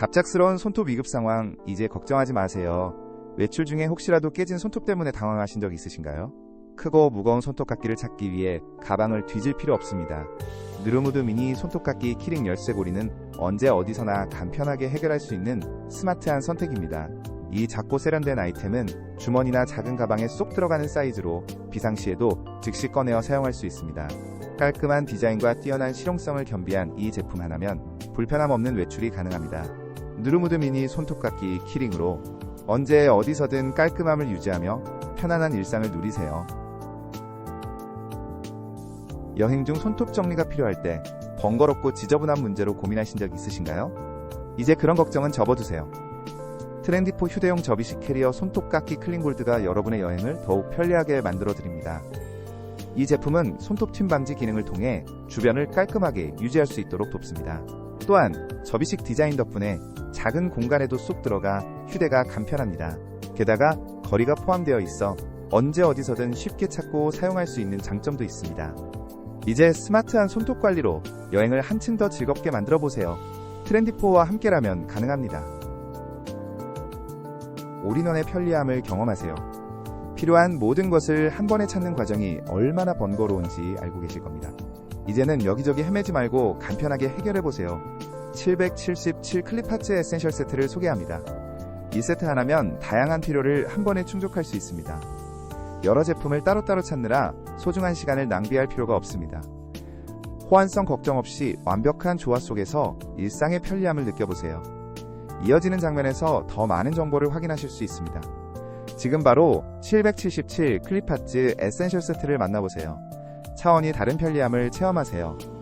갑작스러운 손톱 위급 상황 이제 걱정하지 마세요. 외출 중에 혹시라도 깨진 손톱 때문에 당황하신 적 있으신가요? 크고 무거운 손톱깎이를 찾기 위해 가방을 뒤질 필요 없습니다. 느르무드 미니 손톱깎이 키링 열쇠고리는 언제 어디서나 간편하게 해결할 수 있는 스마트한 선택입니다. 이 작고 세련된 아이템은 주머니나 작은 가방에 쏙 들어가는 사이즈로 비상시에도 즉시 꺼내어 사용할 수 있습니다. 깔끔한 디자인과 뛰어난 실용성을 겸비한 이 제품 하나면 불편함 없는 외출이 가능합니다. 누르무드 미니 손톱깎이 키링으로 언제 어디서든 깔끔함을 유지하며 편안한 일상을 누리세요. 여행 중 손톱 정리가 필요할 때 번거롭고 지저분한 문제로 고민하신 적 있으신가요? 이제 그런 걱정은 접어두세요. 트렌디포 휴대용 접이식 캐리어 손톱깎이 클린골드가 여러분의 여행을 더욱 편리하게 만들어 드립니다. 이 제품은 손톱 튄 방지 기능을 통해 주변을 깔끔하게 유지할 수 있도록 돕습니다. 또한 접이식 디자인 덕분에 작은 공간에도 쏙 들어가 휴대가 간편합니다. 게다가 거리가 포함되어 있어 언제 어디서든 쉽게 찾고 사용할 수 있는 장점도 있습니다. 이제 스마트한 손톱 관리로 여행을 한층 더 즐겁게 만들어 보세요. 트렌디포와 함께라면 가능합니다. 올인원의 편리함을 경험하세요. 필요한 모든 것을 한 번에 찾는 과정이 얼마나 번거로운지 알고 계실 겁니다. 이제는 여기저기 헤매지 말고 간편하게 해결해 보세요. 777 클립파츠 에센셜 세트를 소개합니다. 이 세트 하나면 다양한 필요를 한 번에 충족할 수 있습니다. 여러 제품을 따로따로 찾느라 소중한 시간을 낭비할 필요가 없습니다. 호환성 걱정 없이 완벽한 조화 속에서 일상의 편리함을 느껴보세요. 이어지는 장면에서 더 많은 정보를 확인하실 수 있습니다. 지금 바로 777 클립파츠 에센셜 세트를 만나보세요. 차원이 다른 편리함을 체험하세요.